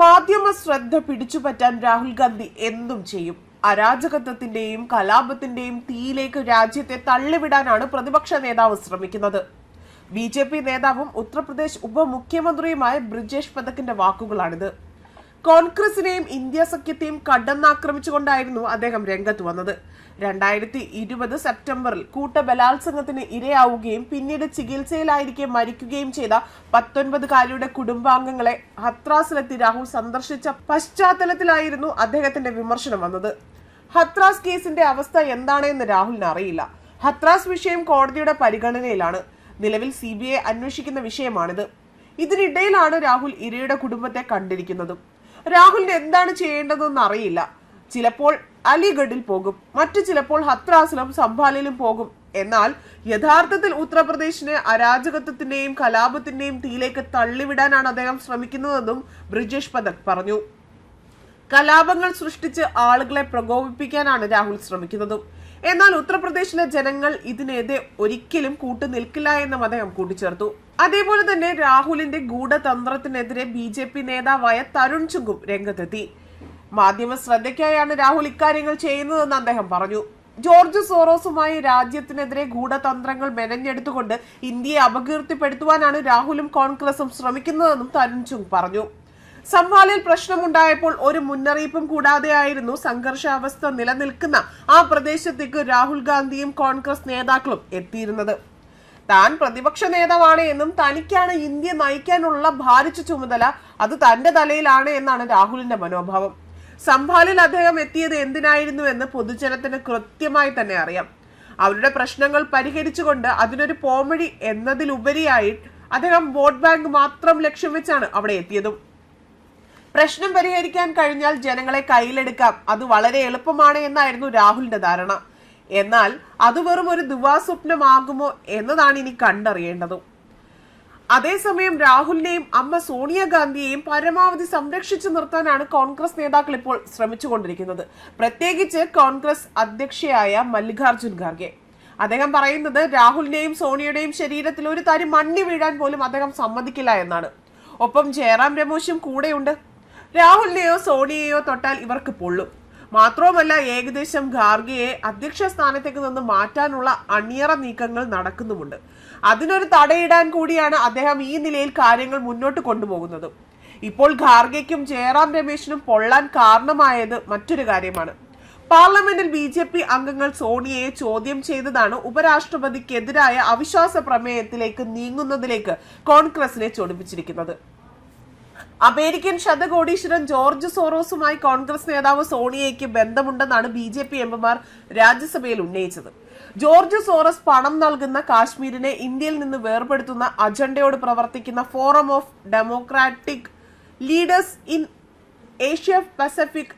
മാധ്യമ ശ്രദ്ധ പിടിച്ചുപറ്റാൻ രാഹുൽ ഗാന്ധി എന്തും ചെയ്യും. അരാജകത്വത്തിന്റെയും കലാപത്തിന്റെയും തീയിലേക്ക് രാജ്യത്തെ തള്ളിവിടാനാണ് പ്രതിപക്ഷ നേതാവ് ശ്രമിക്കുന്നത്. ബി നേതാവും ഉത്തർപ്രദേശ് ഉപമുഖ്യമന്ത്രിയുമായ ബ്രിജേഷ് പതക്കിന്റെ വാക്കുകളാണിത്. കോൺഗ്രസിനെയും ഇന്ത്യ സഖ്യത്തെയും കടന്നാക്രമിച്ചുകൊണ്ടായിരുന്നു അദ്ദേഹം രംഗത്ത് വന്നത്. രണ്ടായിരത്തി ഇരുപത് സെപ്റ്റംബറിൽ കൂട്ടബലാത്സംഗത്തിന് ഇരയാവുകയും പിന്നീട് ചികിത്സയിലായിരിക്കെ മരിക്കുകയും ചെയ്ത പത്തൊൻപതുകാരിയുടെ കുടുംബാംഗങ്ങളെ ഹത്രാസിലെത്തി രാഹുൽ സന്ദർശിച്ച പശ്ചാത്തലത്തിലായിരുന്നു അദ്ദേഹത്തിന്റെ വിമർശനം വന്നത്. ഹത്രാസ് കേസിന്റെ അവസ്ഥ എന്താണെന്ന് രാഹുലിന് അറിയില്ല. ഹത്രാസ് വിഷയം കോടതിയുടെ പരിഗണനയിലാണ്. നിലവിൽ സി ബി ഐ അന്വേഷിക്കുന്ന വിഷയമാണിത്. ഇതിനിടയിലാണ് രാഹുൽ ഇരയുടെ കുടുംബത്തെ കണ്ടിരിക്കുന്നതും. രാഹുലിന് എന്താണ് ചെയ്യേണ്ടതെന്ന് അറിയില്ല. ചിലപ്പോൾ അലിഗഡിൽ പോകും. മറ്റു ചിലപ്പോൾ ഹത്രാസിലും സംഭാലിലും പോകും. എന്നാൽ യഥാർത്ഥത്തിൽ ഉത്തർപ്രദേശിനെ അരാജകത്വത്തിന്റെയും കലാപത്തിന്റെയും തീയിലേക്ക് തള്ളിവിടാനാണ് അദ്ദേഹം ശ്രമിക്കുന്നതെന്നും ബ്രിജേഷ് പഥക് പറഞ്ഞു. കലാപങ്ങൾ സൃഷ്ടിച്ച് ആളുകളെ പ്രകോപിപ്പിക്കാനാണ് രാഹുൽ ശ്രമിക്കുന്നതും. എന്നാൽ ഉത്തർപ്രദേശിലെ ജനങ്ങൾ ഇതിനെതിരെ ഒരിക്കലും കൂട്ടുനിൽക്കില്ല എന്നും അദ്ദേഹം കൂട്ടിച്ചേർത്തു. അതേപോലെ തന്നെ രാഹുലിന്റെ ഗൂഢതന്ത്രത്തിനെതിരെ ബി ജെ പി നേതാവായ തരുൺ ചുങ്കും രംഗത്തെത്തി. മാധ്യമ ശ്രദ്ധയ്ക്കായാണ് രാഹുൽ ഇക്കാര്യങ്ങൾ ചെയ്യുന്നതെന്ന് അദ്ദേഹം പറഞ്ഞു. ജോർജ് സോറോസുമായി രാജ്യത്തിനെതിരെ ഗൂഢതന്ത്രങ്ങൾ മെനഞ്ഞെടുത്തുകൊണ്ട് ഇന്ത്യയെ അപകീർത്തിപ്പെടുത്തുവാനാണ് രാഹുലും കോൺഗ്രസും ശ്രമിക്കുന്നതെന്നും തരുൺ ചുങ് പറഞ്ഞു. സംഭാലിൽ പ്രശ്നമുണ്ടായപ്പോൾ ഒരു മുന്നറിയിപ്പും കൂടാതെയായിരുന്നു സംഘർഷാവസ്ഥ നിലനിൽക്കുന്ന ആ പ്രദേശത്തേക്ക് രാഹുൽ ഗാന്ധിയും കോൺഗ്രസ് നേതാക്കളും എത്തിയിരുന്നത്. താൻ പ്രതിപക്ഷ നേതാവാണ് എന്നും തനിക്കാണ് ഇന്ത്യ നയിക്കാനുള്ള ഭാരിച്ച ചുമതല അത് തന്റെ തലയിലാണ് എന്നാണ് രാഹുലിന്റെ മനോഭാവം. സംഭാലിൽ അദ്ദേഹം എത്തിയത് എന്തിനായിരുന്നു എന്ന് പൊതുജനത്തിന് കൃത്യമായി തന്നെ അറിയാം. അവരുടെ പ്രശ്നങ്ങൾ പരിഹരിച്ചുകൊണ്ട് അതിനൊരു പോംവഴി എന്നതിലുപരിയായി അദ്ദേഹം വോട്ട് ബാങ്ക് മാത്രം ലക്ഷ്യം വെച്ചാണ് അവിടെ എത്തിയതും. പ്രശ്നം പരിഹരിക്കാൻ കഴിഞ്ഞാൽ ജനങ്ങളെ കയ്യിലെടുക്കാം. അത് വളരെ എളുപ്പമാണ് എന്നായിരുന്നു രാഹുലിന്റെ ധാരണ. എന്നാൽ അത് വെറും ഒരു ദിവാസ്വപ്നമാകുമോ എന്നതാണ് ഇനി കണ്ടറിയേണ്ടത്. അതേസമയം രാഹുലിനെയും അമ്മ സോണിയാഗാന്ധിയെയും പരമാവധി സംരക്ഷിച്ചു നിർത്താനാണ് കോൺഗ്രസ് നേതാക്കൾ ഇപ്പോൾ ശ്രമിച്ചുകൊണ്ടിരിക്കുന്നത്. പ്രത്യേകിച്ച് കോൺഗ്രസ് അധ്യക്ഷയായ മല്ലികാർജുൻ ഖാർഗെ. അദ്ദേഹം പറയുന്നത് രാഹുലിന്റെയും സോണിയുടെയും ശരീരത്തിൽ ഒരു തരി മണ്ണി വീഴാൻ പോലും അദ്ദേഹം സമ്മതിക്കില്ല എന്നാണ്. ഒപ്പം ജയറാം രമേശും കൂടെയുണ്ട്. രാഹുലിനെയോ സോണിയെയോ തൊട്ടാൽ ഇവർക്ക് പൊള്ളും. മാത്രവുമല്ല ഏകദേശം ഖാർഗെയെ അധ്യക്ഷ സ്ഥാനത്തേക്ക് നിന്ന് മാറ്റാനുള്ള അണിയറ നീക്കങ്ങൾ നടക്കുന്നുമുണ്ട്. അതിനൊരു തടയിടാൻ കൂടിയാണ് അദ്ദേഹം ഈ നിലയിൽ കാര്യങ്ങൾ മുന്നോട്ട് കൊണ്ടുപോകുന്നത്. ഇപ്പോൾ ഖാർഗെക്കും ജയറാം രമേശിനും പൊള്ളാൻ കാരണമായത് മറ്റൊരു കാര്യമാണ്. പാർലമെന്റിൽ ബി ജെ പി അംഗങ്ങൾ സോണിയയെ ചോദ്യം ചെയ്തതാണ് ഉപരാഷ്ട്രപതിക്കെതിരായ അവിശ്വാസ പ്രമേയത്തിലേക്ക് നീങ്ങുന്നതിലേക്ക് കോൺഗ്രസിനെ ചൊടിപ്പിച്ചിരിക്കുന്നത്. അമേരിക്കൻ ശതകോടീശ്വരൻ ജോർജ് സോറോസുമായി കോൺഗ്രസ് നേതാവ് സോണിയയ്ക്ക് ബന്ധമുണ്ടെന്നാണ് ബി ജെ പി എംപിമാർ രാജ്യസഭയിൽ ഉന്നയിച്ചത്. ജോർജ് സോറസ് പണം നൽകുന്ന കാശ്മീരിനെ ഇന്ത്യയിൽ നിന്ന് വേർപെടുത്തുന്ന അജണ്ടയോട് പ്രവർത്തിക്കുന്ന Forum of Democratic Leaders in Asia Pacific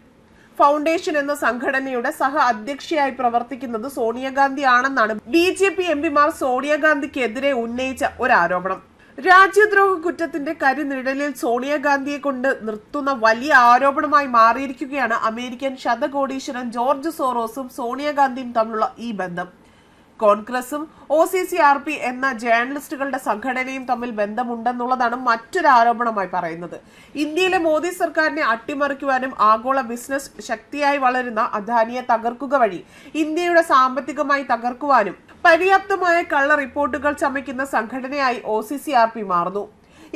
Foundation എന്ന സംഘടനയുടെ സഹ അധ്യക്ഷയായി പ്രവർത്തിക്കുന്നത് സോണിയാഗാന്ധി ആണെന്നാണ് ബി ജെ പി എംപിമാർ സോണിയാഗാന്ധിക്കെതിരെ ഉന്നയിച്ച ഒരു ആരോപണം രാജ്യദ്രോഹ കുറ്റത്തിന്റെ കരിനിഴലിൽ സോണിയാഗാന്ധിയെ കൊണ്ട് നിർത്തുന്ന വലിയ ആരോപണമായി മാറിയിരിക്കുകയാണ് അമേരിക്കൻ ശതകോടീശ്വരൻ ജോർജ് സോറോസും സോണിയാഗാന്ധിയും തമ്മിലുള്ള ഈ ബന്ധം. കോൺഗ്രസും O C C R P എന്ന ജേർണലിസ്റ്റുകളുടെ സംഘടനയും തമ്മിൽ ബന്ധമുണ്ടെന്നുള്ളതാണ് മറ്റൊരു ആരോപണമായി പറയുന്നത്. ഇന്ത്യയിലെ മോദി സർക്കാരിനെ അട്ടിമറിക്കുവാനും ആഗോള ബിസിനസ് ശക്തിയായി വളരുന്ന അദാനിയെ തകർക്കുക വഴി ഇന്ത്യയുടെ സാമ്പത്തികമായി തകർക്കുവാനും പര്യാപ്തമായ കള്ള റിപ്പോർട്ടുകൾ ചമയ്ക്കുന്ന സംഘടനയായി O C C R P മാറുന്നു.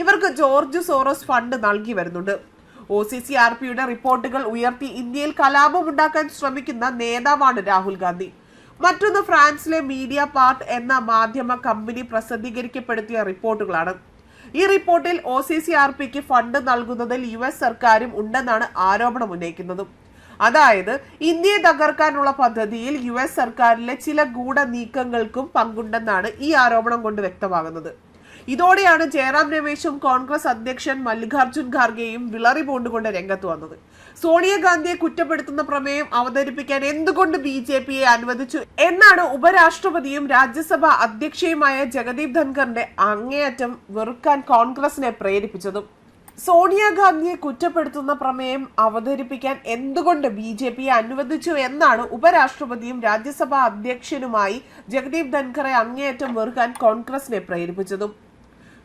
ഇവർക്ക് ജോർജ് സോറസ് ഫണ്ട് നൽകി വരുന്നുണ്ട്. ഒ സി സി ആർ പിയുടെ റിപ്പോർട്ടുകൾ ഉയർത്തി ഇന്ത്യയിൽ കലാപമുണ്ടാക്കാൻ ശ്രമിക്കുന്ന നേതാവാണ് രാഹുൽ ഗാന്ധി. മറ്റൊന്ന് ഫ്രാൻസിലെ മീഡിയ പാർട്ട് എന്ന മാധ്യമ കമ്പനി പ്രസിദ്ധീകരിക്കപ്പെടുത്തിയ റിപ്പോർട്ടുകളാണ്. ഈ റിപ്പോർട്ടിൽ ഒ സി സി ആർ പിക്ക് ഫണ്ട് നൽകുന്നതിൽ യു എസ് സർക്കാരും ഉണ്ടെന്നാണ് ആരോപണം ഉന്നയിക്കുന്നതും അതായത് ഇന്ത്യയെ തകർക്കാനുള്ള പദ്ധതിയിൽ യു എസ് സർക്കാരിലെ ചില ഗൂഢ നീക്കങ്ങൾക്കും പങ്കുണ്ടെന്നാണ് ഈ ആരോപണം കൊണ്ട് വ്യക്തമാകുന്നത്. ഇതോടെയാണ് ജയറാം രമേശും കോൺഗ്രസ് അധ്യക്ഷൻ മല്ലികാർജുൻ ഖാർഗെയും വിളറി പോണ്ടുകൊണ്ട് രംഗത്ത് വന്നത്. സോണിയാഗാന്ധിയെ കുറ്റപ്പെടുത്തുന്ന പ്രമേയം അവതരിപ്പിക്കാൻ എന്തുകൊണ്ട് ബി ജെ പിയെ അനുവദിച്ചു എന്നാണ് ഉപരാഷ്ട്രപതിയും രാജ്യസഭാ അധ്യക്ഷയുമായ ജഗദീപ് ധൻഖറിന്റെ അങ്ങേയറ്റം വെറുക്കാൻ കോൺഗ്രസിനെ പ്രേരിപ്പിച്ചതും. സോണിയാഗാന്ധിയെ കുറ്റപ്പെടുത്തുന്ന പ്രമേയം അവതരിപ്പിക്കാൻ എന്തുകൊണ്ട് ബി ജെ പിയെ അനുവദിച്ചു എന്നാണ് ഉപരാഷ്ട്രപതിയും രാജ്യസഭാ അധ്യക്ഷനുമായി ജഗദീപ് ധൻഖറെ അങ്ങേയറ്റം വെറുക്കാൻ കോൺഗ്രസിനെ പ്രേരിപ്പിച്ചതും.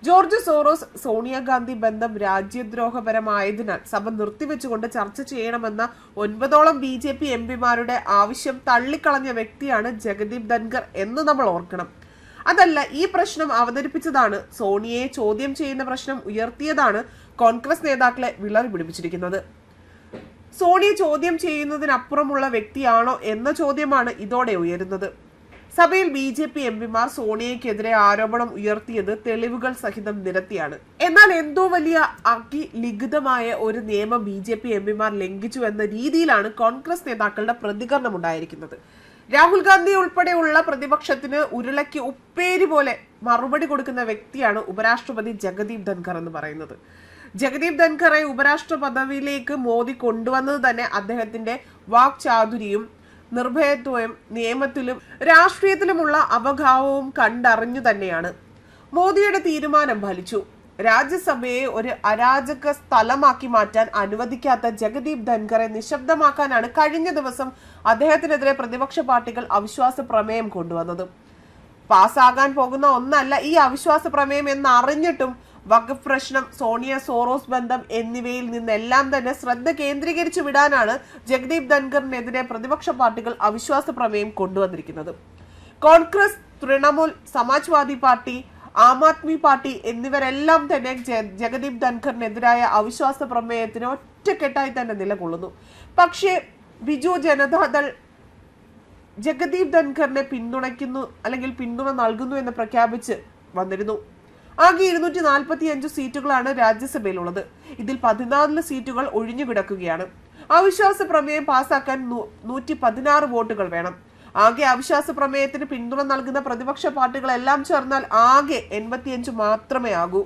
ജോർജ് സോറോസ് സോണിയാഗാന്ധി ബന്ധം രാജ്യദ്രോഹപരമായതിനാൽ സഭ നിർത്തിവെച്ചുകൊണ്ട് ചർച്ച ചെയ്യണമെന്ന ഒൻപതോളം ബി ജെ പി എം പിമാരുടെ ആവശ്യം തള്ളിക്കളഞ്ഞ വ്യക്തിയാണ് ജഗദീപ് ധൻഖർ എന്ന് നമ്മൾ ഓർക്കണം. അതല്ല ഈ പ്രശ്നം അവതരിപ്പിച്ചതാണ് സോണിയെ ചോദ്യം ചെയ്യുന്ന പ്രശ്നം ഉയർത്തിയതാണ് കോൺഗ്രസ് നേതാക്കളെ വിളറി പിടിപ്പിച്ചിരിക്കുന്നത് സോണിയെ ചോദ്യം ചെയ്യുന്നതിനപ്പുറമുള്ള വ്യക്തിയാണോ എന്ന ചോദ്യമാണ് ഇതോടെ ഉയരുന്നത്. സഭയിൽ ബി ജെ പി എംപിമാർ സോണിയയ്ക്കെതിരെ ആരോപണം ഉയർത്തിയത് തെളിവുകൾ സഹിതം നിരത്തിയാണ്. എന്നാൽ എന്തോ വലിയ അകിലിഖിതമായ ഒരു നിയമം ബി ജെ പി എംപിമാർ ലംഘിച്ചു എന്ന രീതിയിലാണ് കോൺഗ്രസ് നേതാക്കളുടെ പ്രതികരണം ഉണ്ടായിരിക്കുന്നത്. രാഹുൽ ഗാന്ധി ഉൾപ്പെടെയുള്ള പ്രതിപക്ഷത്തിന് ഉരുളയ്ക്ക് ഉപ്പേരി പോലെ മറുപടി കൊടുക്കുന്ന വ്യക്തിയാണ് ഉപരാഷ്ട്രപതി ജഗദീപ് ധൻഖർ എന്ന് പറയുന്നത്. ജഗദീപ് ധൻഖറെ ഉപരാഷ്ട്ര പദവിയിലേക്ക് മോദി കൊണ്ടുവന്നത് തന്നെ അദ്ദേഹത്തിന്റെ വാക്ചാതുരിയും നിർഭയത്വവും നിയമത്തിലും രാഷ്ട്രീയത്തിലുമുള്ള അവഗാഹവും കണ്ടറിഞ്ഞു തന്നെയാണ്. മോദിയുടെ തീരുമാനം ഫലിച്ചു. രാജ്യസഭയെ ഒരു അരാജക സ്ഥലമാക്കി മാറ്റാൻ അനുവദിക്കാത്ത ജഗദീപ് ധൻഖറെ നിശബ്ദമാക്കാനാണ് കഴിഞ്ഞ ദിവസം അദ്ദേഹത്തിനെതിരെ പ്രതിപക്ഷ പാർട്ടികൾ അവിശ്വാസ പ്രമേയം കൊണ്ടുവന്നത്. പാസ്സാകാൻ പോകുന്ന ഒന്നല്ല ഈ അവിശ്വാസ പ്രമേയം എന്നറിഞ്ഞിട്ടും വഖഫ് പ്രശ്നം സോണിയ സോറോസ് ബന്ധം എന്നിവയിൽ നിന്നെല്ലാം തന്നെ ശ്രദ്ധ കേന്ദ്രീകരിച്ചു വിടാനാണ് ജഗ്ദീപ് ധൻഖറിനെതിരെ പ്രതിപക്ഷ പാർട്ടികൾ അവിശ്വാസ പ്രമേയം കൊണ്ടുവന്നിരിക്കുന്നത്. Congress Trinamool Samajwadi party Aam Aadmi party എന്നിവരെല്ലാം തന്നെ ജഗദീപ് ധൻഖറിനെതിരായ അവിശ്വാസ പ്രമേയത്തിന് ഒറ്റക്കെട്ടായി തന്നെ നിലകൊള്ളുന്നു. പക്ഷേ ബിജു ജനതാദൾ ജഗദീപ് ധൻഖറിനെ പിന്തുണയ്ക്കുന്നു അല്ലെങ്കിൽ പിന്തുണ നൽകുന്നു എന്ന് പ്രഖ്യാപിച്ച് വന്നിരുന്നു. ആകെ ഇരുന്നൂറ്റി നാൽപ്പത്തി അഞ്ച് സീറ്റുകളാണ് രാജ്യസഭയിലുള്ളത്. ഇതിൽ പതിനാല് സീറ്റുകൾ ഒഴിഞ്ഞു കിടക്കുകയാണ്. അവിശ്വാസ പ്രമേയം പാസാക്കാൻ നൂറ്റി പതിനാറ് വോട്ടുകൾ വേണം. ആകെ അവിശ്വാസ പ്രമേയത്തിന് പിന്തുണ നൽകുന്ന പ്രതിപക്ഷ പാർട്ടികളെല്ലാം ചേർന്നാൽ ആകെ എൺപത്തിയഞ്ച് മാത്രമേ ആകൂ.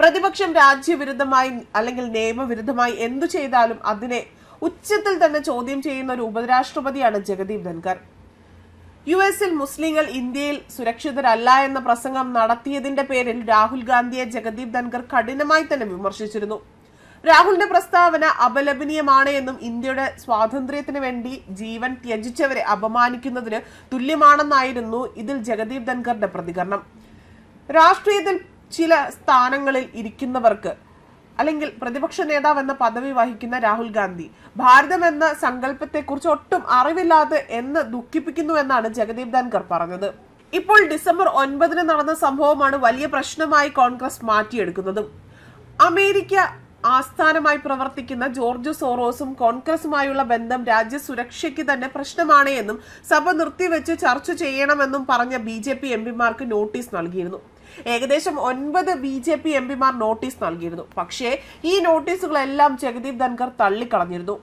പ്രതിപക്ഷം രാജ്യവിരുദ്ധമായി അല്ലെങ്കിൽ നിയമവിരുദ്ധമായി എന്തു ചെയ്താലും അതിനെ ഉച്ചത്തിൽ തന്നെ ചോദ്യം ചെയ്യുന്ന ഒരു ഉപരാഷ്ട്രപതിയാണ് ജഗദീപ് ധൻകർ യു എസിൽ മുസ്ലിങ്ങൾ ഇന്ത്യയിൽ സുരക്ഷിതരല്ല എന്ന പ്രസംഗം നടത്തിയതിന്റെ പേരിൽ രാഹുൽ ഗാന്ധിയെ ജഗദീപ് ധൻകർ കഠിനമായി തന്നെ വിമർശിച്ചിരുന്നു. രാഹുലിന്റെ പ്രസ്താവന അപലപനീയമാണ് എന്നും ഇന്ത്യയുടെ സ്വാതന്ത്ര്യത്തിന് വേണ്ടി ജീവൻ ത്യജിച്ചവരെ അപമാനിക്കുന്നതിന് തുല്യമാണെന്നായിരുന്നു ഇതിൽ ജഗദീപ് ധൻകറിന്റെ പ്രതികരണം. രാഷ്ട്രീയത്തിൽ ചില സ്ഥാനങ്ങളിൽ ഇരിക്കുന്നവർക്ക് അല്ലെങ്കിൽ പ്രതിപക്ഷ നേതാവ് എന്ന പദവി വഹിക്കുന്ന രാഹുൽ ഗാന്ധി. ഭാരതം എന്ന സങ്കല്പത്തെക്കുറിച്ച് ഒട്ടും അറിവില്ലാതെ എന്ന് ദുഃഖിപ്പിക്കുന്നു എന്നാണ് ജഗദീപ് ധൻകർ പറഞ്ഞത്. ഇപ്പോൾ ഡിസംബർ ഒൻപതിന് നടന്ന സംഭവമാണ് വലിയ പ്രശ്നമായി കോൺഗ്രസ് മാറ്റിയെടുക്കുന്നതും. അമേരിക്ക ആസ്ഥാനമായി പ്രവർത്തിക്കുന്ന ജോർജ് സോറോസും കോൺഗ്രസുമായുള്ള ബന്ധം രാജ്യ സുരക്ഷയ്ക്ക് തന്നെ പ്രശ്നമാണ് എന്നും സഭ നിർത്തിവെച്ച് ചർച്ച ചെയ്യണമെന്നും പറഞ്ഞ ബി ജെ പി നോട്ടീസ് നൽകിയിരുന്നു. ഏകദേശം ഒൻപത് ബി ജെ പി എം പിമാർ നോട്ടീസ് നൽകിയിരുന്നു. പക്ഷേ ഈ നോട്ടീസുകളെല്ലാം ജഗദീപ് ധൻഖർ തള്ളിക്കളഞ്ഞിരുന്നു.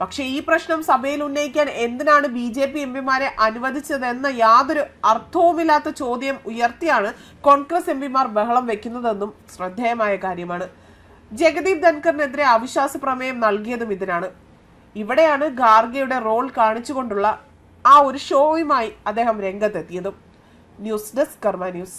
പക്ഷേ ഈ പ്രശ്നം സഭയിൽ ഉന്നയിക്കാൻ എന്തിനാണ് ബി ജെ പി എം പിമാരെ അനുവദിച്ചതെന്ന യാതൊരു അർത്ഥവുമില്ലാത്ത ചോദ്യം ഉയർത്തിയാണ് കോൺഗ്രസ് എം പിമാർ ബഹളം വെക്കുന്നതെന്നും ശ്രദ്ധേയമായ കാര്യമാണ്. ജഗദീപ് ധൻഖറിനെതിരെ അവിശ്വാസ പ്രമേയം നൽകിയതും ഇതിനാണ്. ഇവിടെയാണ് ഗാർഗയുടെ റോൾ കാണിച്ചുകൊണ്ടുള്ള ആ ഒരു ഷോയുമായി അദ്ദേഹം രംഗത്തെത്തിയതും. News desk Karma news.